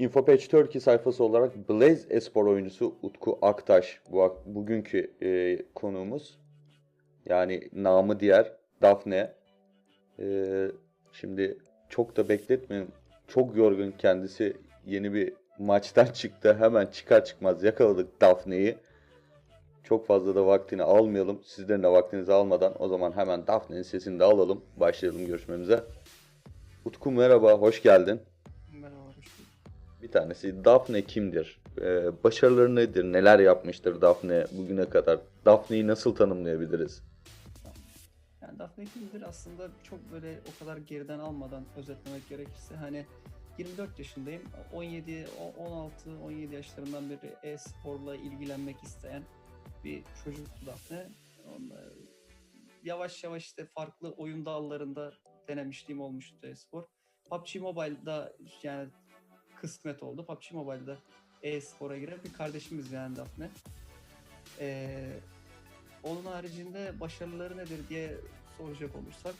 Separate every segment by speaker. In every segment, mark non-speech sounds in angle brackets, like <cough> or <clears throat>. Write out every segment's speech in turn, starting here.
Speaker 1: Infopage Turkey sayfası olarak Blaze Espor oyuncusu Utku Aktaş bu bugünkü e, konuğumuz. Yani namı diğer Daphne. E, şimdi çok da bekletmeyin. Çok yorgun kendisi. Yeni bir maçtan <laughs> çıktı. Hemen çıkar çıkmaz yakaladık Daphne'yi. Çok fazla da vaktini almayalım. Sizlerin de vaktinizi almadan o zaman hemen Daphne'nin sesini de alalım. Başlayalım görüşmemize. Utku merhaba, hoş geldin. Bir tanesi Daphne kimdir? Ee, başarıları nedir? Neler yapmıştır Daphne bugüne kadar? Daphne'yi nasıl tanımlayabiliriz?
Speaker 2: Yani Daphne kimdir aslında çok böyle o kadar geriden almadan özetlemek gerekirse hani 24 yaşındayım. 17, 16, 17 yaşlarından beri e-sporla ilgilenmek isteyen bir çocuktu Daphne. Onunla yavaş yavaş işte farklı oyun dallarında denemişliğim olmuştu e-spor. PUBG Mobile'da yani kısmet oldu. PUBG Mobile'da e-spora giren bir kardeşimiz yani Daphne. Ee, onun haricinde başarıları nedir diye soracak olursak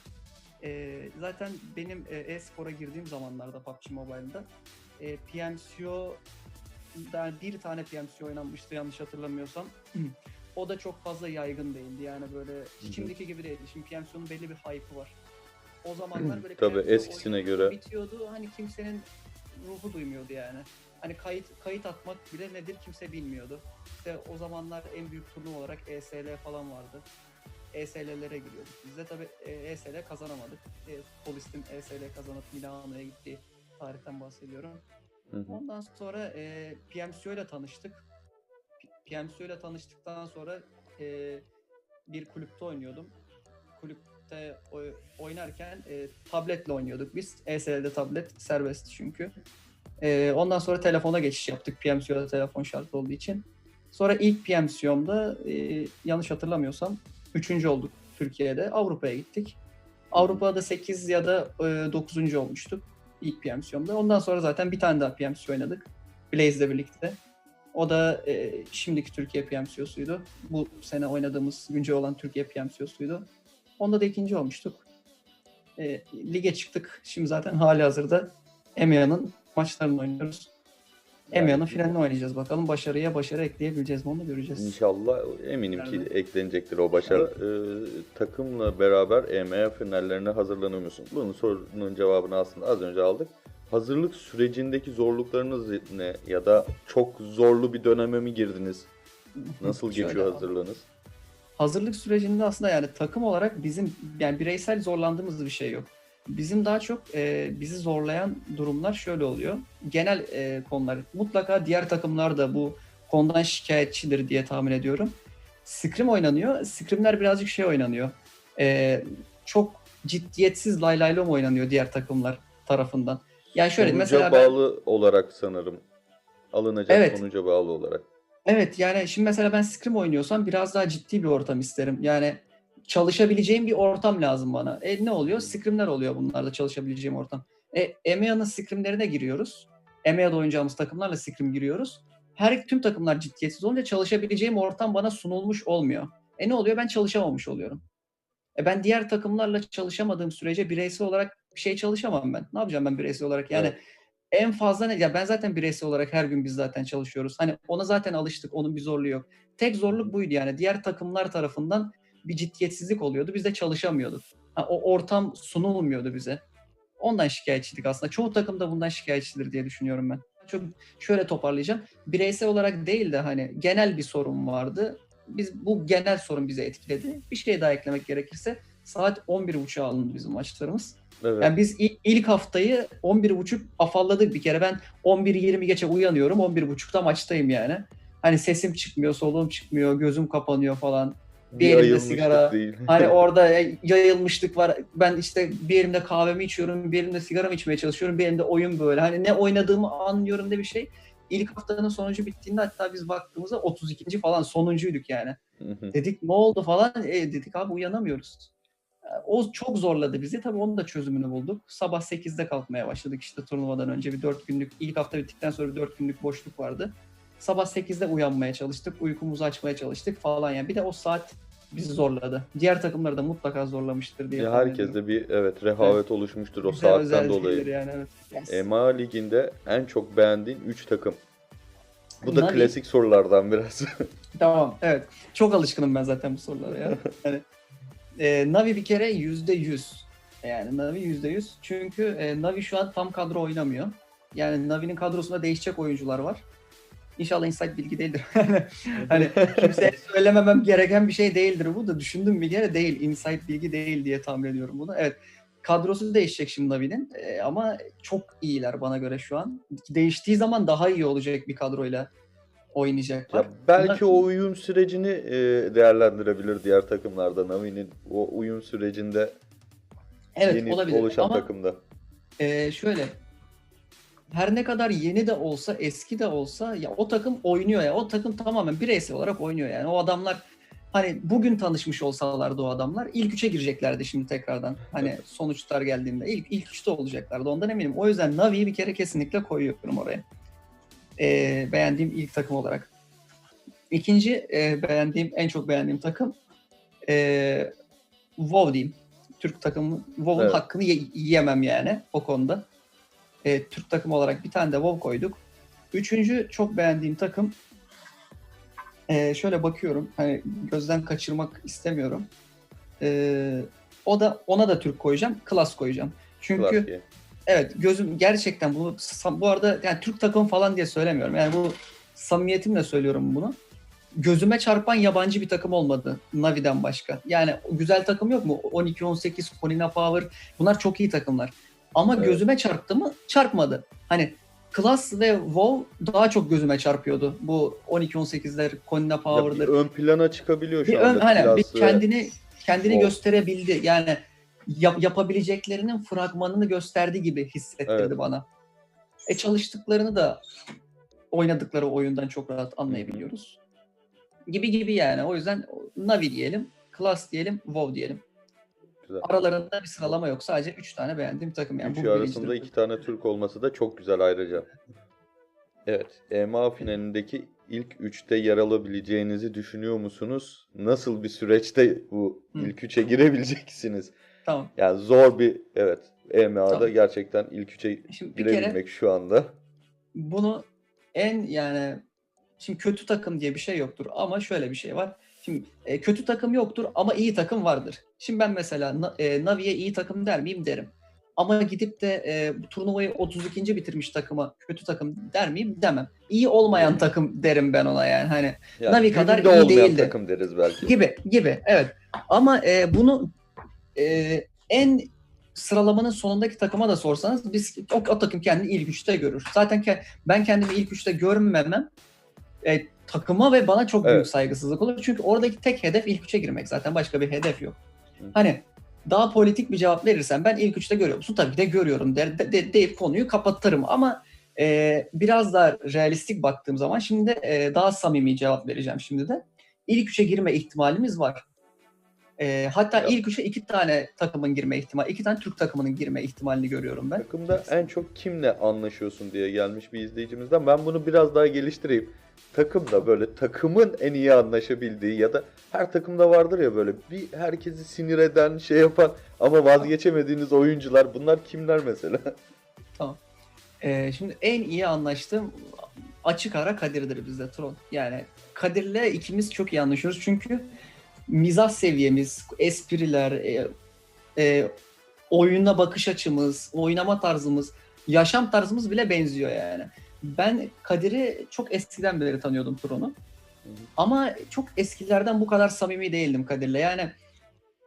Speaker 2: e, zaten benim e, e-spora girdiğim zamanlarda PUBG Mobile'da e, PMCO yani bir tane PMCO oynanmıştı yanlış hatırlamıyorsam. <clears throat> o da çok fazla yaygın değildi yani böyle şimdiki gibi değildi. Şimdi PMCO'nun belli bir hype'ı var. O zamanlar <clears throat> böyle
Speaker 1: Tabii, eskisine göre.
Speaker 2: bitiyordu. Hani kimsenin ruhu duymuyordu yani. Hani kayıt kayıt atmak bile nedir kimse bilmiyordu. İşte o zamanlar en büyük turnuva olarak ESL falan vardı. ESL'lere giriyorduk. Biz de tabii e, ESL kazanamadık. E, Polis'in ESL kazanıp Milano'ya gittiği tarihten bahsediyorum.
Speaker 1: Hı hı.
Speaker 2: Ondan sonra e, PMCO ile tanıştık. PMCO ile tanıştıktan sonra e, bir kulüpte oynuyordum. Kulüpte oy- oynarken e, tabletle oynuyorduk biz. ESL'de tablet serbest çünkü. E, ondan sonra telefona geçiş yaptık PMCO'da telefon şart olduğu için. Sonra ilk PMCO'mda e, yanlış hatırlamıyorsam üçüncü olduk Türkiye'de. Avrupa'ya gittik. Avrupa'da 8 ya da e, 9. olmuştuk ilk PMCO'mda. Ondan sonra zaten bir tane daha PMCO oynadık. Blaze'le birlikte. O da e, şimdiki Türkiye PMCO'suydu. Bu sene oynadığımız güncel olan Türkiye PMCO'suydu. Onda da ikinci olmuştuk. E, lige çıktık. Şimdi zaten hali hazırda EMEA'nın maçlarını oynuyoruz. EMEA'nın finalini oynayacağız bakalım. Başarıya başarı ekleyebileceğiz mi onu göreceğiz.
Speaker 1: İnşallah eminim ki
Speaker 2: Evet.
Speaker 1: eklenecektir o başarı. Ee, takımla beraber EMEA finallerine hazırlanıyor musun? Bunun sorunun cevabını aslında az önce aldık. Hazırlık sürecindeki zorluklarınız ne? Ya da çok zorlu bir döneme mi girdiniz? Nasıl geçiyor hazırlığınız?
Speaker 2: Hazırlık sürecinde aslında yani takım olarak bizim yani bireysel zorlandığımız bir şey yok. Bizim daha çok e, bizi zorlayan durumlar şöyle oluyor. Genel e, konular. Mutlaka diğer takımlar da bu konudan şikayetçidir diye tahmin ediyorum. Scrim oynanıyor. Scrimler birazcık şey oynanıyor. E, çok ciddiyetsiz laylaylom oynanıyor diğer takımlar tarafından. Yani şöyle
Speaker 1: Sonuca
Speaker 2: mesela ben-
Speaker 1: bağlı olarak sanırım. Alınacak
Speaker 2: Evet.
Speaker 1: sonuca bağlı olarak.
Speaker 2: Evet yani şimdi mesela ben Scrim oynuyorsam biraz daha ciddi bir ortam isterim. Yani çalışabileceğim bir ortam lazım bana. E ne oluyor? Scrimler oluyor bunlarda çalışabileceğim ortam. E EMEA'nın Scrimlerine giriyoruz. EMEA'da oynayacağımız takımlarla Scrim giriyoruz. Her tüm takımlar ciddiyetsiz olunca çalışabileceğim ortam bana sunulmuş olmuyor. E ne oluyor? Ben çalışamamış oluyorum. E ben diğer takımlarla çalışamadığım sürece bireysel olarak bir şey çalışamam ben. Ne yapacağım ben bireysel olarak? Yani
Speaker 1: Evet.
Speaker 2: En fazla ne? Ya ben zaten bireysel olarak her gün biz zaten çalışıyoruz. Hani ona zaten alıştık. Onun bir zorluğu yok. Tek zorluk buydu yani. Diğer takımlar tarafından bir ciddiyetsizlik oluyordu. Biz de çalışamıyorduk. Ha, o ortam sunulmuyordu bize. Ondan şikayetçiydik aslında. Çoğu takım da bundan şikayetçidir diye düşünüyorum ben. Çok şöyle toparlayacağım. Bireysel olarak değil de hani genel bir sorun vardı. Biz bu genel sorun bize etkiledi. Bir şey daha eklemek gerekirse saat 11.30'a alındı bizim maçlarımız.
Speaker 1: Evet.
Speaker 2: Yani biz il- ilk haftayı 11.30 afalladık bir kere. Ben 11.20 geçe uyanıyorum. 11.30'da maçtayım yani. Hani sesim çıkmıyor, soluğum çıkmıyor, gözüm kapanıyor falan. bir elimde sigara,
Speaker 1: değil. <laughs>
Speaker 2: Hani orada yayılmışlık var. Ben işte bir elimde kahvemi içiyorum, bir elimde sigaramı içmeye çalışıyorum, bir elimde oyun böyle. Hani ne oynadığımı anlıyorum ne bir şey. İlk haftanın sonucu bittiğinde hatta biz baktığımızda 32. falan sonuncuyduk yani. Dedik ne oldu falan. E, dedik abi uyanamıyoruz. O çok zorladı bizi. Tabii onun da çözümünü bulduk. Sabah 8'de kalkmaya başladık işte turnuvadan önce bir 4 günlük, ilk hafta bittikten sonra bir 4 günlük boşluk vardı. Sabah 8'de uyanmaya çalıştık. Uykumuzu açmaya çalıştık falan yani. Bir de o saat bizi zorladı. Diğer takımları da mutlaka zorlamıştır diye.
Speaker 1: Ya herkeste bir evet rehavet oluşmuştur o
Speaker 2: Bize
Speaker 1: saatten dolayı.
Speaker 2: Yani, evet. Yes.
Speaker 1: EMA liginde en çok beğendiğin 3 takım. Bu da
Speaker 2: Navi-
Speaker 1: klasik sorulardan biraz. <laughs>
Speaker 2: Tamam, evet. Çok alışkınım ben zaten bu sorulara ya. Yani, e, Navi bir kere yüzde yüz. Yani Navi yüzde yüz. Çünkü e, Navi şu an tam kadro oynamıyor. Yani Navi'nin kadrosunda değişecek oyuncular var. İnşallah insight bilgi değildir. <laughs> hani kimseye <laughs> söylememem gereken bir şey değildir bu da düşündüm bir kere değil. Insight bilgi değil diye tahmin ediyorum bunu. Evet. Kadrosu değişecek şimdi Navi'nin E, ama çok iyiler bana göre şu an. Değiştiği zaman daha iyi olacak bir kadroyla oynayacaklar.
Speaker 1: Ya belki
Speaker 2: Bunlar-
Speaker 1: o uyum sürecini e, değerlendirebilir diğer takımlarda. Navi'nin o uyum sürecinde
Speaker 2: Evet
Speaker 1: yeni
Speaker 2: olabilir
Speaker 1: oluşan
Speaker 2: ama
Speaker 1: takımda.
Speaker 2: e, şöyle her ne kadar yeni de olsa eski de olsa ya o takım oynuyor ya o takım tamamen bireysel olarak oynuyor yani o adamlar hani bugün tanışmış olsalardı o adamlar ilk üçe gireceklerdi şimdi tekrardan hani sonuçlar geldiğinde ilk ilk üçte olacaklardı ondan eminim o yüzden Navi'yi bir kere kesinlikle koyuyorum oraya E, beğendiğim ilk takım olarak İkinci e, beğendiğim en çok beğendiğim takım e, WoW diyeyim Türk takımı WoW'un
Speaker 1: Evet.
Speaker 2: hakkını ye- yiyemem yani o konuda. E, Türk takımı olarak bir tane de WoW koyduk. Üçüncü çok beğendiğim takım e, şöyle bakıyorum hani gözden kaçırmak istemiyorum. E, o da ona da Türk koyacağım, Klas koyacağım. Çünkü
Speaker 1: Klasik.
Speaker 2: Evet gözüm gerçekten sam- bu arada yani Türk takım falan diye söylemiyorum. Yani bu samimiyetimle söylüyorum bunu. Gözüme çarpan yabancı bir takım olmadı Navi'den başka. Yani güzel takım yok mu? 12-18, Konina Power bunlar çok iyi takımlar. Ama
Speaker 1: Evet.
Speaker 2: gözüme çarptı mı? Çarpmadı. Hani Class ve WoW daha çok gözüme çarpıyordu. Bu 12-18'ler, Konina Power'dır.
Speaker 1: ön plana çıkabiliyor şu
Speaker 2: Bir ön,
Speaker 1: anda.
Speaker 2: hani bir kendini kendini
Speaker 1: Wow.
Speaker 2: gösterebildi. Yani yap- yapabileceklerinin fragmanını gösterdi gibi hissettirdi
Speaker 1: Evet.
Speaker 2: bana. E çalıştıklarını da oynadıkları oyundan çok rahat anlayabiliyoruz. Gibi gibi yani. O yüzden Navi diyelim, Class diyelim, WoW diyelim.
Speaker 1: Güzel.
Speaker 2: Aralarında bir sıralama yok. Sadece 3 tane beğendiğim takım. Yani
Speaker 1: Üçü
Speaker 2: bu
Speaker 1: arasında
Speaker 2: birincidir.
Speaker 1: iki tane Türk olması da çok güzel ayrıca. <laughs> Evet, EMA finalindeki ilk üçte yer alabileceğinizi düşünüyor musunuz? Nasıl bir süreçte bu ilk üçe girebileceksiniz?
Speaker 2: Tamam.
Speaker 1: Yani zor bir, evet, EMA'da
Speaker 2: Tamam.
Speaker 1: gerçekten ilk üçe
Speaker 2: Şimdi kere
Speaker 1: girebilmek şu anda.
Speaker 2: bunu en yani şimdi kötü takım diye bir şey yoktur ama şöyle bir şey var. Şimdi e, kötü takım yoktur ama iyi takım vardır. Şimdi ben mesela Na- e, Navi'ye iyi takım der miyim derim. Ama gidip de e, bu turnuvayı 32. bitirmiş takıma kötü takım der miyim demem. İyi olmayan takım derim ben ona yani hani
Speaker 1: Yani
Speaker 2: Navi kadar iyi değildi.
Speaker 1: takım deriz belki.
Speaker 2: gibi gibi evet. Ama e, bunu e, en sıralamanın sonundaki takıma da sorsanız biz o, o takım kendini ilk üçte görür. Zaten ke- ben kendimi ilk üçte görmemem e, takıma ve bana çok büyük
Speaker 1: Evet.
Speaker 2: saygısızlık olur. Çünkü oradaki tek hedef ilk üçe girmek zaten başka bir hedef yok.
Speaker 1: Hı.
Speaker 2: Hani daha politik bir cevap verirsen ben ilk üçte görüyor musun? Tabii ki de görüyorum der, de, de- deyip konuyu kapatırım ama e, biraz daha realistik baktığım zaman şimdi e, daha samimi cevap vereceğim şimdi de. İlk üçe girme ihtimalimiz var. E, hatta
Speaker 1: Ya.
Speaker 2: ilk üçe iki tane takımın girme ihtimali, iki tane Türk takımının girme ihtimalini görüyorum ben.
Speaker 1: Takımda en çok kimle anlaşıyorsun diye gelmiş bir izleyicimizden. Ben bunu biraz daha geliştireyim. Takımda böyle takımın en iyi anlaşabildiği ya da her takımda vardır ya böyle bir herkesi sinir eden şey yapan ama vazgeçemediğiniz oyuncular bunlar kimler mesela? <laughs>
Speaker 2: Ee, şimdi en iyi anlaştığım açık ara Kadir'dir bizde Tron. Yani Kadir'le ikimiz çok iyi anlaşıyoruz çünkü mizah seviyemiz, espriler, e, e, oyuna bakış açımız, oynama tarzımız, yaşam tarzımız bile benziyor yani. Ben Kadir'i çok eskiden beri tanıyordum Tron'u. Ama çok eskilerden bu kadar samimi değildim Kadir'le. Yani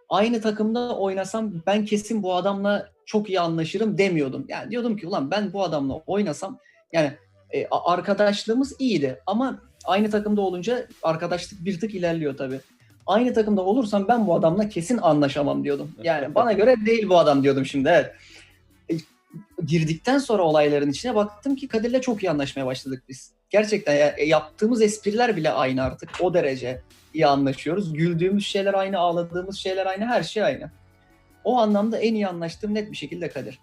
Speaker 2: aynı takımda oynasam ben kesin bu adamla çok iyi anlaşırım demiyordum. Yani diyordum ki ulan ben bu adamla oynasam yani e, arkadaşlığımız iyiydi ama aynı takımda olunca arkadaşlık bir tık ilerliyor tabii. Aynı takımda olursam ben bu adamla kesin anlaşamam diyordum. Yani bana <laughs> göre değil bu adam diyordum şimdi evet. E, girdikten sonra olayların içine baktım ki Kadir'le çok iyi anlaşmaya başladık biz. Gerçekten ya, e, yaptığımız espriler bile aynı artık. O derece iyi anlaşıyoruz. Güldüğümüz şeyler aynı, ağladığımız şeyler aynı, her şey aynı. O anlamda en iyi anlaştığım net bir şekilde Kadir.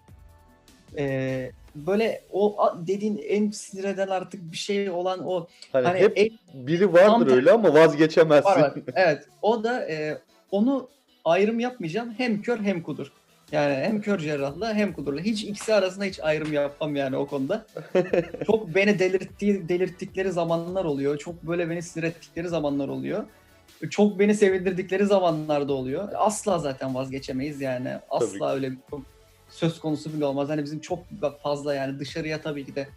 Speaker 2: Ee, böyle o dediğin en sinir eden artık bir şey olan o
Speaker 1: Hani,
Speaker 2: hani
Speaker 1: hep
Speaker 2: en
Speaker 1: biri vardır
Speaker 2: tam
Speaker 1: öyle ama vazgeçemezsin.
Speaker 2: var var. <laughs> Evet. O da e, onu ayrım yapmayacağım. Hem kör hem kudur. Yani hem kör cerrahla hem kudurla. Hiç ikisi arasında hiç ayrım yapmam yani o konuda. <laughs> Çok beni delirttiği, delirttikleri zamanlar oluyor. Çok böyle beni sinir ettikleri zamanlar oluyor. Çok beni sevindirdikleri zamanlar da oluyor. Asla zaten vazgeçemeyiz yani. Asla
Speaker 1: ki.
Speaker 2: öyle bir söz konusu bile olmaz. Hani bizim çok fazla yani dışarıya tabii ki de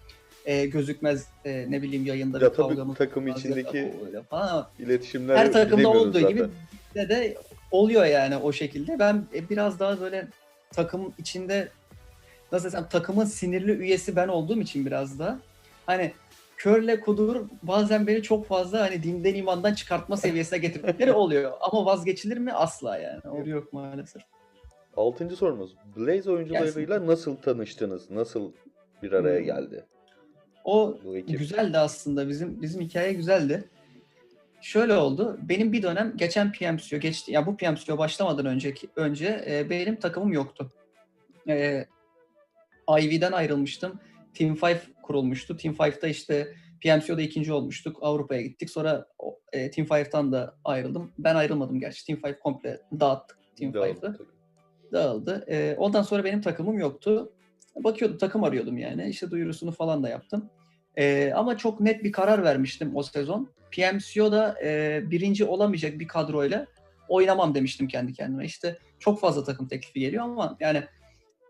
Speaker 2: e, gözükmez e, ne bileyim yayında
Speaker 1: Ya
Speaker 2: bir kavgamız
Speaker 1: takım içindeki
Speaker 2: falan ama
Speaker 1: İletişimler
Speaker 2: her takımda olduğu
Speaker 1: zaten.
Speaker 2: gibi bizde de oluyor yani o şekilde. Ben e, biraz daha böyle takım içinde nasıl desem takımın sinirli üyesi ben olduğum için biraz da hani körle kudur bazen beni çok fazla hani dinden imandan çıkartma seviyesine getirdikleri <laughs> oluyor. Ama vazgeçilir mi? Asla yani. O yok maalesef.
Speaker 1: Altıncı sorumuz. Blaze oyuncularıyla nasıl tanıştınız? Nasıl bir araya
Speaker 2: Hmm.
Speaker 1: geldi
Speaker 2: O güzeldi aslında. Bizim bizim hikaye güzeldi. Şöyle oldu. Benim bir dönem geçen PMCO geçti. Ya bu PMCO başlamadan önceki önce e, benim takımım yoktu. E, IV'den ayrılmıştım. Team 5 kurulmuştu. Team 5'te işte PMCO'da ikinci olmuştuk. Avrupa'ya gittik. Sonra e, Team 5'tan da ayrıldım. Ben ayrılmadım gerçi. Team 5 komple dağıttık. Team
Speaker 1: Dağıldı
Speaker 2: 5'te
Speaker 1: takım.
Speaker 2: Dağıldı. Ee, ondan sonra benim takımım yoktu. Bakıyordum takım arıyordum yani. İşte duyurusunu falan da yaptım. Ee, ama çok net bir karar vermiştim o sezon. PMCO'da e, birinci olamayacak bir kadroyla oynamam demiştim kendi kendime. İşte çok fazla takım teklifi geliyor ama yani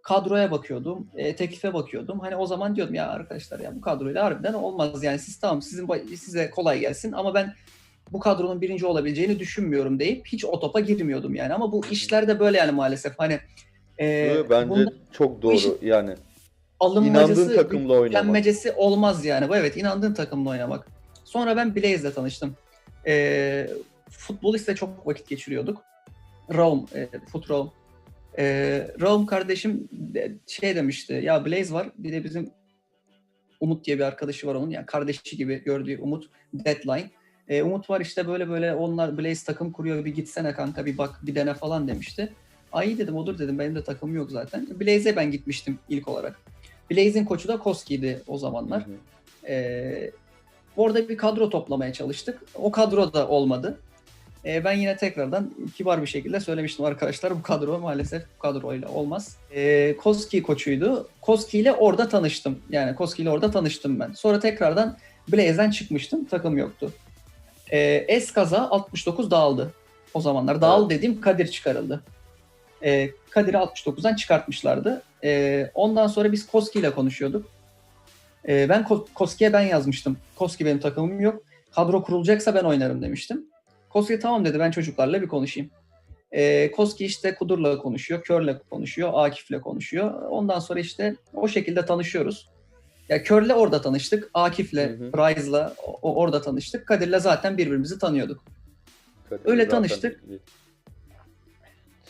Speaker 2: kadroya bakıyordum, e, teklife bakıyordum. Hani o zaman diyordum ya arkadaşlar ya bu kadroyla harbiden olmaz yani siz tamam sizin size kolay gelsin ama ben bu kadronun birinci olabileceğini düşünmüyorum deyip hiç o topa girmiyordum yani. Ama bu işlerde böyle yani maalesef. Hani e,
Speaker 1: Bence
Speaker 2: bunda
Speaker 1: çok doğru.
Speaker 2: işin-
Speaker 1: Yani inandığın takımla oynamak.
Speaker 2: olmaz yani. Bu evet inandığın takımla oynamak. Sonra ben Blaze'le tanıştım. E, futbolistle çok vakit geçiriyorduk. Raum, e, Foot Raum. E, Raum kardeşim de- şey demişti. Ya Blaze var. Bir de bizim Umut diye bir arkadaşı var onun. Yani kardeşi gibi gördüğü Umut. Deadline. E, Umut var işte böyle böyle onlar Blaze takım kuruyor. Bir gitsene kanka bir bak bir dene falan demişti. Ay dedim olur dedim. Benim de takımım yok zaten. Blaze'e ben gitmiştim ilk olarak. Blaze'in koçu da Koski'ydi o zamanlar.
Speaker 1: Hı hı.
Speaker 2: Ee, orada bir kadro toplamaya çalıştık. O kadro da olmadı. Ee, ben yine tekrardan kibar bir şekilde söylemiştim arkadaşlar bu kadro maalesef bu kadroyla olmaz. Ee, Koski koçuydu. Koski ile orada tanıştım. Yani Koski ile orada tanıştım ben. Sonra tekrardan Blaze'den çıkmıştım. Takım yoktu. Ee, Eskaza 69 dağıldı. O zamanlar. Dağıldı dediğim Kadir çıkarıldı. Ee, Kadir'i 69'dan çıkartmışlardı. Ee, ondan sonra biz Koski ile konuşuyorduk. Ee, ben Ko- Koski'ye ben yazmıştım. Koski benim takımım yok. Kadro kurulacaksa ben oynarım demiştim. Koski tamam dedi ben çocuklarla bir konuşayım. Ee, Koski işte Kudur'la konuşuyor, Kör'le konuşuyor, Akif'le konuşuyor. Ondan sonra işte o şekilde tanışıyoruz. Ya Kör'le orada tanıştık, Akif'le, o- orada tanıştık. Kadir'le zaten birbirimizi tanıyorduk.
Speaker 1: Kadir
Speaker 2: Öyle tanıştık.
Speaker 1: bir-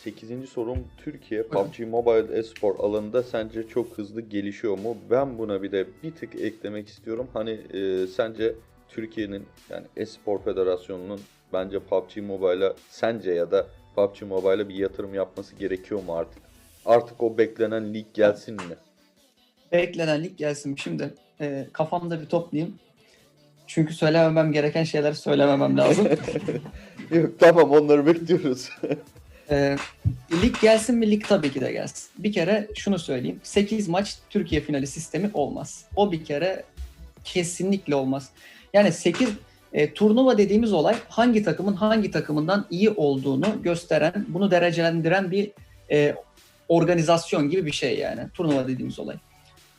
Speaker 1: Sekizinci sorum Türkiye. PUBG Mobile espor alanında sence çok hızlı gelişiyor mu? Ben buna bir de bir tık eklemek istiyorum. Hani e, sence Türkiye'nin yani espor federasyonunun bence PUBG Mobile'a sence ya da PUBG Mobile'a bir yatırım yapması gerekiyor mu artık? Artık o beklenen lig gelsin mi?
Speaker 2: Beklenen lig gelsin. Şimdi e, kafamda bir toplayayım. Çünkü söylememem gereken şeyleri söylememem <laughs> lazım.
Speaker 1: Yok tamam onları bekliyoruz. <laughs>
Speaker 2: E, lig gelsin mi? Lig tabii ki de gelsin. Bir kere şunu söyleyeyim. 8 maç Türkiye finali sistemi olmaz. O bir kere kesinlikle olmaz. Yani 8 e, turnuva dediğimiz olay hangi takımın hangi takımından iyi olduğunu gösteren, bunu derecelendiren bir e, organizasyon gibi bir şey yani. Turnuva dediğimiz olay.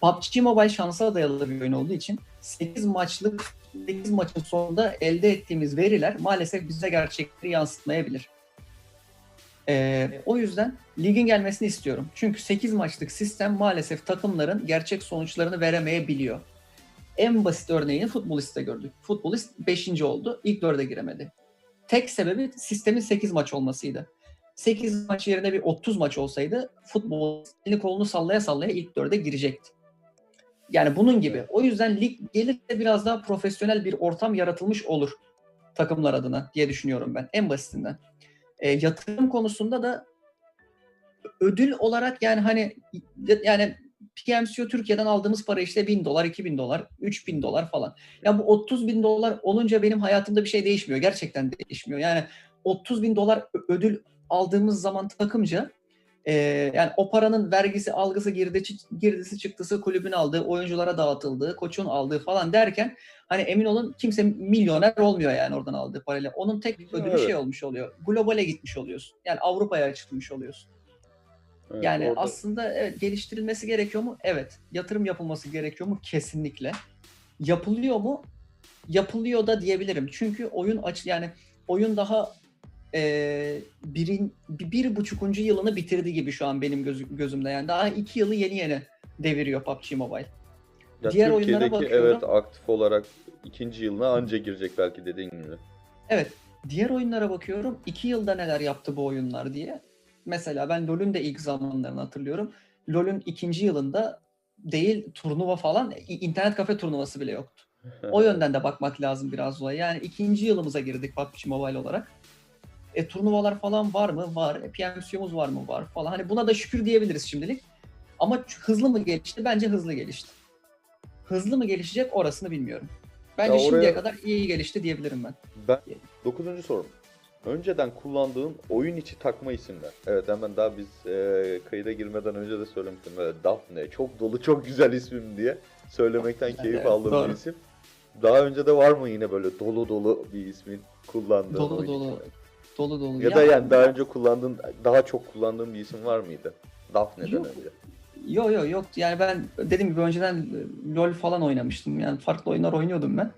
Speaker 2: PUBG Mobile şansa dayalı bir oyun olduğu için 8 maçlık 8 maçın sonunda elde ettiğimiz veriler maalesef bize gerçekleri yansıtmayabilir. Ee, o yüzden ligin gelmesini istiyorum. Çünkü 8 maçlık sistem maalesef takımların gerçek sonuçlarını veremeyebiliyor. En basit örneğini futboliste gördük. Futbolist 5. oldu. İlk 4'e giremedi. Tek sebebi sistemin 8 maç olmasıydı. 8 maç yerine bir 30 maç olsaydı futbol elini kolunu sallaya sallaya ilk 4'e girecekti. Yani bunun gibi. O yüzden lig gelirse biraz daha profesyonel bir ortam yaratılmış olur takımlar adına diye düşünüyorum ben en basitinden. E, yatırım konusunda da ödül olarak yani hani yani PMCO Türkiye'den aldığımız para işte 1000 dolar, 2000 dolar, 3000 dolar falan. Ya bu 30 bin dolar olunca benim hayatımda bir şey değişmiyor. Gerçekten değişmiyor. Yani 30 bin dolar ödül aldığımız zaman takımca e, yani o paranın vergisi, algısı, girdisi, girdisi çıktısı kulübün aldığı, oyunculara dağıtıldığı, koçun aldığı falan derken hani emin olun kimse milyoner olmuyor yani oradan aldığı parayla. Onun tek ödülü
Speaker 1: Evet.
Speaker 2: şey olmuş oluyor. Globale gitmiş oluyorsun. Yani Avrupa'ya çıkmış oluyorsun.
Speaker 1: Evet,
Speaker 2: Yani
Speaker 1: orada-
Speaker 2: aslında evet geliştirilmesi gerekiyor mu? Evet. Yatırım yapılması gerekiyor mu? Kesinlikle. Yapılıyor mu? Yapılıyor da diyebilirim. Çünkü oyun aç yani oyun daha e, birin, bir, bir buçukuncu yılını bitirdi gibi şu an benim gözü- gözümde. Yani daha iki yılı yeni yeni deviriyor PUBG Mobile.
Speaker 1: Ya
Speaker 2: diğer oyunlara bakıyorum.
Speaker 1: evet aktif olarak ikinci yılına anca girecek belki dediğin gibi.
Speaker 2: Evet. Diğer oyunlara bakıyorum. iki yılda neler yaptı bu oyunlar diye. Mesela ben LoL'ün de ilk zamanlarını hatırlıyorum. LoL'ün ikinci yılında değil turnuva falan internet kafe turnuvası bile yoktu. <laughs> O yönden de bakmak lazım biraz olaya. Yani ikinci yılımıza girdik PUBG Mobile olarak. E, turnuvalar falan var mı? Var. E, PMC'umuz var mı? Var falan. Hani buna da şükür diyebiliriz şimdilik. Ama hızlı mı gelişti? Bence hızlı gelişti. Hızlı mı gelişecek orasını bilmiyorum. Bence
Speaker 1: Ya oraya-
Speaker 2: şimdiye kadar iyi gelişti diyebilirim ben.
Speaker 1: Ben dokuzuncu sorum. Önceden kullandığın oyun içi takma isimler. Evet hemen daha biz e, kayıda girmeden önce de söylemiştim. Böyle Daphne çok dolu çok güzel ismim diye söylemekten
Speaker 2: Evet,
Speaker 1: keyif
Speaker 2: evet,
Speaker 1: aldığım
Speaker 2: doğru.
Speaker 1: bir isim. Daha önce de var mı yine böyle dolu dolu bir ismin kullandığın
Speaker 2: Dolu
Speaker 1: oyun
Speaker 2: dolu.
Speaker 1: içinde?
Speaker 2: Dolu dolu.
Speaker 1: Ya, da yani daha önce kullandığın daha çok kullandığın bir isim var mıydı? Daphne'den
Speaker 2: Yok.
Speaker 1: önce.
Speaker 2: Yok yok yok. Yani ben dediğim gibi önceden e, LoL falan oynamıştım. Yani farklı oyunlar oynuyordum ben.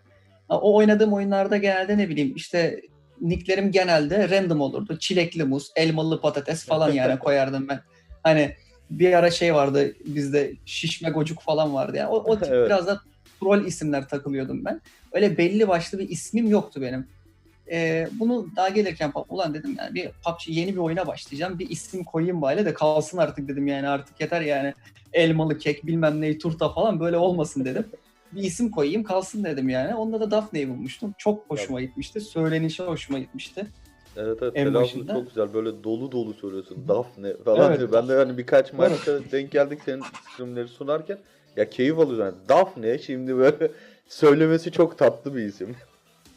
Speaker 2: O oynadığım oyunlarda genelde ne bileyim işte nicklerim genelde random olurdu. Çilekli muz, elmalı patates falan yani <laughs> koyardım ben. Hani bir ara şey vardı bizde şişme gocuk falan vardı. Yani o, o tip
Speaker 1: Evet.
Speaker 2: biraz da troll isimler takılıyordum ben. Öyle belli başlı bir ismim yoktu benim. Ee, bunu daha gelirken ulan dedim yani bir PUBG yeni bir oyuna başlayacağım. Bir isim koyayım bari de kalsın artık dedim yani artık yeter yani. Elmalı kek bilmem neyi turta falan böyle olmasın dedim. bir isim koyayım kalsın dedim yani. Onda da Daphne'yi bulmuştum. Çok hoşuma gitmişti. Söylenişi hoşuma gitmişti.
Speaker 1: Evet evet
Speaker 2: En
Speaker 1: telaffuz
Speaker 2: başında.
Speaker 1: çok güzel böyle dolu dolu söylüyorsun Daphne falan
Speaker 2: Evet.
Speaker 1: diyor. Ben de hani birkaç maçta denk geldik senin isimleri sunarken ya keyif alıyoruz yani Daphne şimdi böyle <laughs> söylemesi çok tatlı bir isim.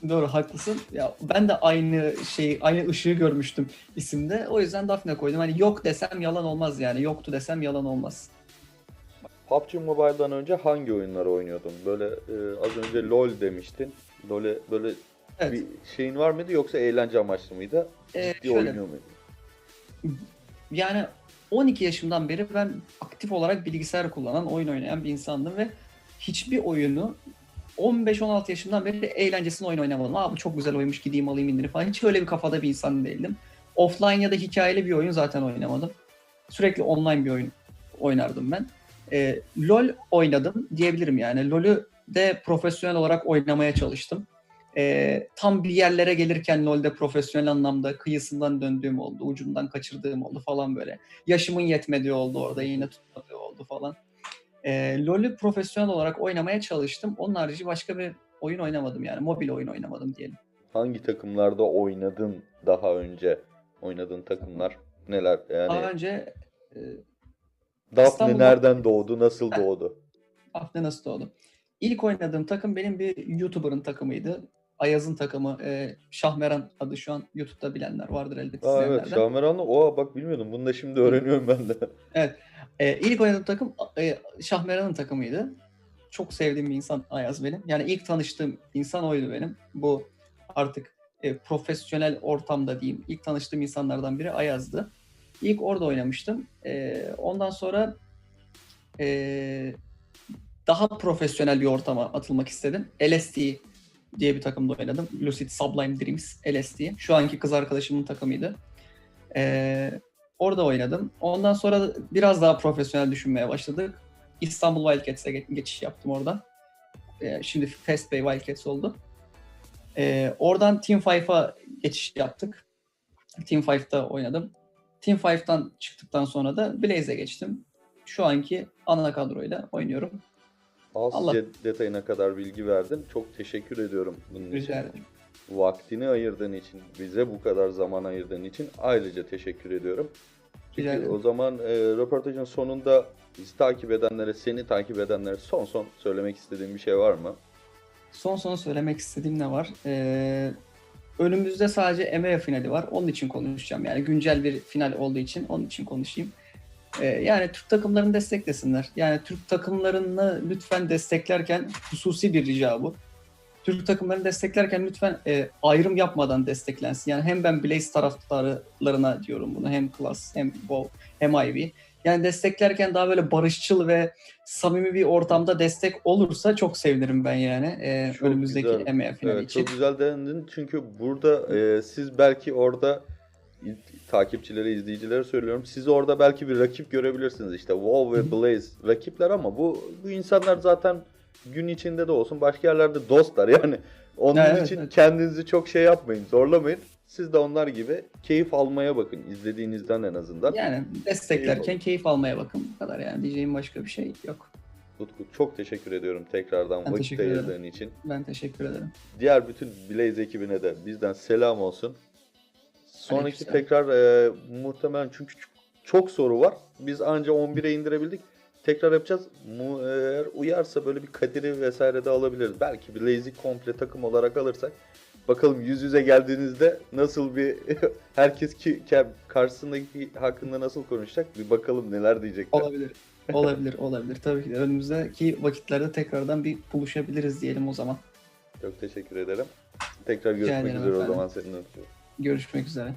Speaker 2: Doğru haklısın. Ya ben de aynı şey aynı ışığı görmüştüm isimde. O yüzden Daphne koydum. Hani yok desem yalan olmaz yani. Yoktu desem yalan olmaz.
Speaker 1: PUBG Mobile'dan önce hangi oyunları oynuyordun? Böyle e, az önce LoL demiştin. LoL'e böyle
Speaker 2: Evet.
Speaker 1: bir şeyin var mıydı yoksa eğlence amaçlı mıydı?
Speaker 2: Ee,
Speaker 1: Ciddi
Speaker 2: şöyle,
Speaker 1: oynuyor muydun?
Speaker 2: yani 12 yaşımdan beri ben aktif olarak bilgisayar kullanan, oyun oynayan bir insandım ve hiçbir oyunu 15-16 yaşımdan beri eğlencesine oyun oynamadım. Aa bu çok güzel oyunmuş gideyim alayım indireyim falan. Hiç öyle bir kafada bir insan değildim. Offline ya da hikayeli bir oyun zaten oynamadım. Sürekli online bir oyun oynardım ben. Ee, LoL oynadım diyebilirim yani. LoL'ü de profesyonel olarak oynamaya çalıştım. Ee, tam bir yerlere gelirken LoL'de profesyonel anlamda kıyısından döndüğüm oldu, ucundan kaçırdığım oldu falan böyle. Yaşımın yetmediği oldu orada, yine tutmadığı oldu falan. Ee, LoL'ü profesyonel olarak oynamaya çalıştım. Onun harici başka bir oyun oynamadım yani. Mobil oyun oynamadım diyelim.
Speaker 1: Hangi takımlarda oynadın daha önce? Oynadığın takımlar neler? Yani
Speaker 2: Daha önce e,
Speaker 1: Daphne
Speaker 2: İstanbul'da-
Speaker 1: nereden doğdu, nasıl <laughs> doğdu?
Speaker 2: Afne nasıl doğdu? İlk oynadığım takım benim bir YouTuber'ın takımıydı. Ayaz'ın takımı. E, Şahmeran adı şu an YouTube'da bilenler vardır elbette
Speaker 1: Aa evet. Şahmeranlı. Oha bak bilmiyordum. Bunu da şimdi öğreniyorum ben de.
Speaker 2: E, ilk oynadığım takım e, Şahmeran'ın takımıydı. Çok sevdiğim bir insan Ayaz benim. Yani ilk tanıştığım insan oydu benim. Bu artık e, profesyonel ortamda diyeyim. İlk tanıştığım insanlardan biri Ayaz'dı. İlk orada oynamıştım. E, ondan sonra e, daha profesyonel bir ortama atılmak istedim. LSD diye bir takımda oynadım. Lucid Sublime Dreams LSD. Şu anki kız arkadaşımın takımıydı. E, Orada oynadım. Ondan sonra biraz daha profesyonel düşünmeye başladık. İstanbul Wildcats'e ge- geçiş yaptım oradan. Ee, şimdi Fast Bay Wildcats oldu. Ee, oradan Team 5'a geçiş yaptık. Team 5'ta oynadım. Team 5'tan çıktıktan sonra da Blaze'e geçtim. Şu anki ana kadroyla oynuyorum.
Speaker 1: Az
Speaker 2: Allah-
Speaker 1: de- detayına kadar bilgi verdin. Çok teşekkür ediyorum bunun için.
Speaker 2: Rica ederim.
Speaker 1: Vaktini ayırdığın için, bize bu kadar zaman ayırdığın için ayrıca teşekkür ediyorum. Peki,
Speaker 2: ederim.
Speaker 1: o zaman e, röportajın sonunda bizi takip edenlere, seni takip edenlere son son söylemek istediğin bir şey var mı?
Speaker 2: Son son söylemek istediğim ne var? Ee, önümüzde sadece EMEA finali var. Onun için konuşacağım. Yani güncel bir final olduğu için onun için konuşayım. Ee, yani Türk takımlarını desteklesinler. Yani Türk takımlarını lütfen desteklerken hususi bir rica bu. Türk takımlarını desteklerken lütfen e, ayrım yapmadan desteklensin. Yani hem ben Blaze taraftarlarına diyorum bunu hem Class hem WoW hem Ivy. Yani desteklerken daha böyle barışçıl ve samimi bir ortamda destek olursa çok sevinirim ben yani. Ee,
Speaker 1: Çok
Speaker 2: önümüzdeki
Speaker 1: güzel.
Speaker 2: EMEA finali
Speaker 1: Evet,
Speaker 2: için.
Speaker 1: çok güzel değindin çünkü burada e, siz belki orada takipçilere, izleyicilere söylüyorum. Siz orada belki bir rakip görebilirsiniz. İşte WoW ve Blaze rakipler ama bu bu insanlar zaten gün içinde de olsun başka yerlerde dostlar. Yani onun
Speaker 2: Evet,
Speaker 1: için
Speaker 2: evet.
Speaker 1: kendinizi çok şey yapmayın, zorlamayın. Siz de onlar gibi keyif almaya bakın izlediğinizden en azından.
Speaker 2: Yani desteklerken keyif almaya bakın. Bu kadar yani diyeceğim başka bir şey yok.
Speaker 1: Utku çok teşekkür ediyorum tekrardan
Speaker 2: Ben
Speaker 1: vakit ayırdığın için.
Speaker 2: Ben teşekkür ederim.
Speaker 1: Diğer bütün Blaze ekibine de bizden selam olsun. Sonraki tekrar e, muhtemelen çünkü çok soru var. Biz anca 11'e indirebildik. Tekrar yapacağız. Mu, eğer uyarsa böyle bir Kadir'i vesaire de alabiliriz. Belki bir Lazy komple takım olarak alırsak. Bakalım yüz yüze geldiğinizde nasıl bir <laughs> herkes ki karşısındaki hakkında nasıl konuşacak bir bakalım neler diyecekler.
Speaker 2: Olabilir. olabilir, olabilir. Tabii ki de önümüzdeki vakitlerde tekrardan bir buluşabiliriz diyelim o zaman.
Speaker 1: Çok teşekkür ederim. Tekrar görüşmek üzere o
Speaker 2: efendim.
Speaker 1: zaman seninle.
Speaker 2: Görüşmek üzere.